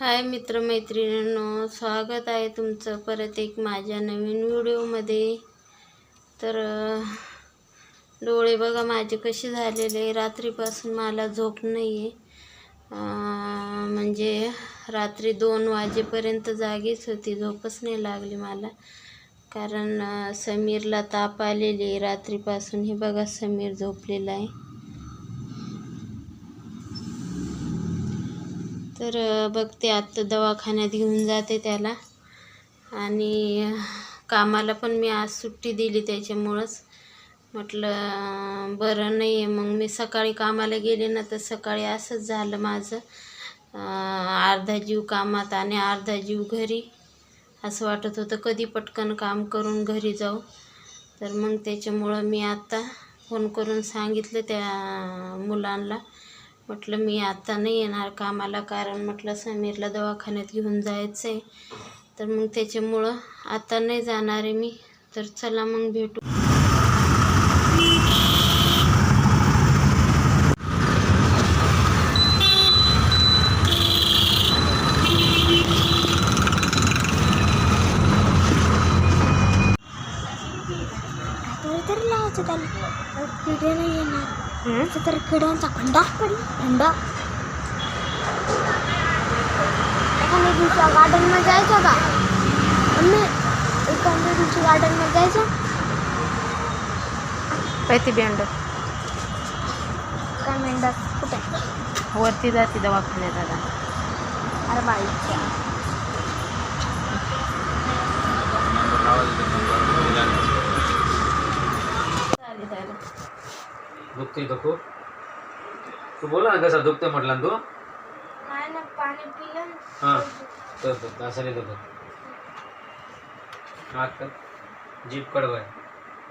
हाय मित्रमैत्रिणींनो स्वागत आहे तुमचं परत एक माझ्या नवीन व्हिडिओमध्ये. तर डोळे बघा माझे कसे झालेले. रात्रीपासून मला झोप नाही आहे म्हणजे रात्री दोन वाजेपर्यंत जागीच होती. झोपच नाही लागली मला. कारण समीरला ताप आलेली आहे. रात्रीपासून हे बघा समीर झोपलेला आहे. तर बघते आत्ता दवाखान्यात घेऊन जाते त्याला. आणि कामाला पण मी आज सुट्टी दिली त्याच्यामुळंच. म्हटलं बरं नाही आहे मग मी सकाळी कामाला गेले ना तर सकाळी असंच झालं माझं. अर्धा जीव कामात आणि अर्धा जीव घरी. असं वाटत होतं कधी पटकन काम करून घरी जाऊ. तर मग त्याच्यामुळं मी आत्ता फोन करून सांगितलं त्या मुलांना. म्हटलं मी आता नाही येणार कामाला कारण म्हटलं समीरला दवाखान्यात घेऊन जायचं आहे तर मग त्याच्यामुळं आता नाही जाणार आहे मी. तर चला मग भेटू. तर लावायचं त्याला. किडे नाही येणार. तर किड्यांचा खंडा. खंडा. एखाद्या दिवशी गार्डनमध्ये जायचं का मम्मी एखाद्या दिवशी गार्डनमध्ये जायचं? पैती बँड काय मेंढा कुठे? वरती जाते दवाखान्यात आता. अरे बाईच्या दुखते का खूप? तू बोला ना कसा दुखते म्हटला ना तू. नाही ना पाणी पिलं हां तर असं नाही दुखत. कर जीप कडवाय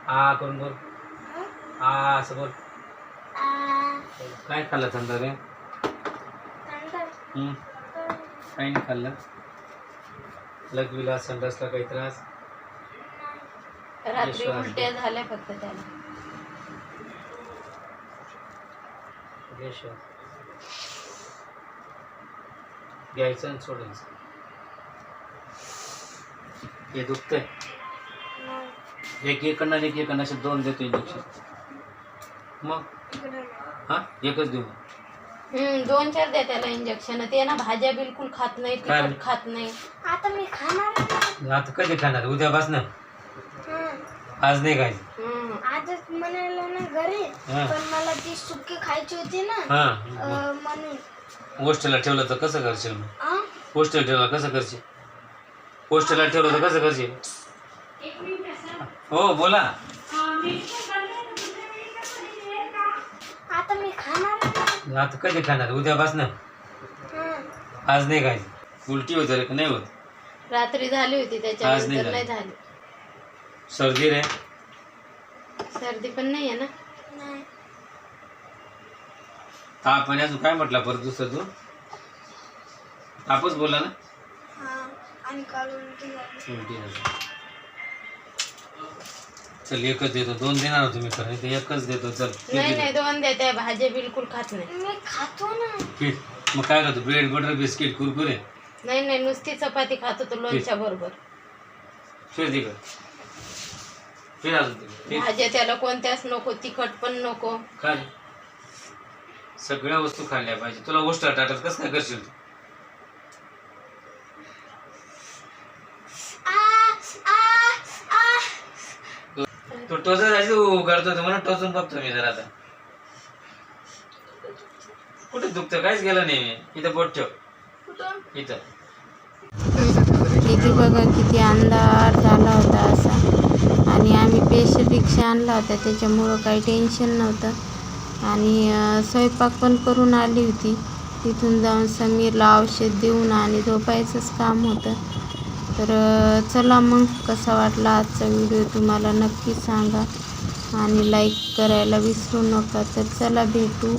आ करून बोल? आ असं बोल. काय खाल्लं थंड रे? हं? काही नाही खाल्लं. लघवीला संडासला काही त्रास? रात्री. उलट्या झाल्या फक्त त्याला. घ्यायचं आणि सोडायचं. हे दुखतंय. एक इकडनं आणि एक इकडनं असे दोन देतो इंजेक्शन मग? हा? एकच देऊ. दोन चार द्या त्याला इंजेक्शन ते ना भाज्या बिलकुल खात नाही? तिखट खात नाही. आता मी खाणार नाही. आता कधी खाणार? उद्या बस ना हं. आज नाही खायचं. हम्म. आजच म्हणाला ना घरी हा. पण मला ती सुकी खायची होती ना हा. अं, म्हणून. पोस्टला ठेवलं तर कसं करशील मग? आ? पोस्टला ठेवलं कसं करशील? पोस्टला ठेवलं तर कसं करशील? हो बोला. आता मी खाणार नाही. आता कधी खाणार? उद्या बस ना हं. आज नाही खायचं. उलटी होत रे का नाही होत. रात्री झाली होती आज नाही नाही झाली. सर्दी रे. सर्दी पण नाही आहे ना? नाही. ताप आणि अजून काय म्हटला परत दुसरं तू? तापच बोला ना? हा. आणि काल उलटी झाली. उलटी झाली. चल एकच देतो. दोन देणार होतो मी खरं. तर एकच देतो. चल नाही नाही दोन द्या त्या भाज्या बिलकुल खात नाही. मी खातो ना. पीठ मग काय खातो? Bread butter biscuit Kurkure? नाही नाही नुसती चपाती खात होतो लोणच्या बरोबर फिर अजून भाज्या त्याला कोणत्याच नको तिखट पण नको. काय सगळ्या वस्तू खाल्ल्या पाहिजे. तुला गोष्ट टाटत कसं काय करशील तू? आ, आ, आ. तू टोचत जायचं तू करतो म्हणून टोचून बघतो मी जरा आता. कुठे दुखतं? काहीच गेलं नाही मी. इथं बोट ठेव? इथं. इथे बघा किती अंधार झाला होता असा. आणि आम्ही पेशल रिक्षा आणला होता त्याच्यामुळं काही टेन्शन नव्हतं. आणि स्वयंपाक पण करून आली होती. तिथून जाऊन समीरला औषध देऊन आणि झोपायचंच काम होतं. तर चला मग. कसा वाटला आजचा व्हिडिओ तुम्हाला नक्की सांगा. आणि लाईक करायला विसरू नका. तर चला भेटू.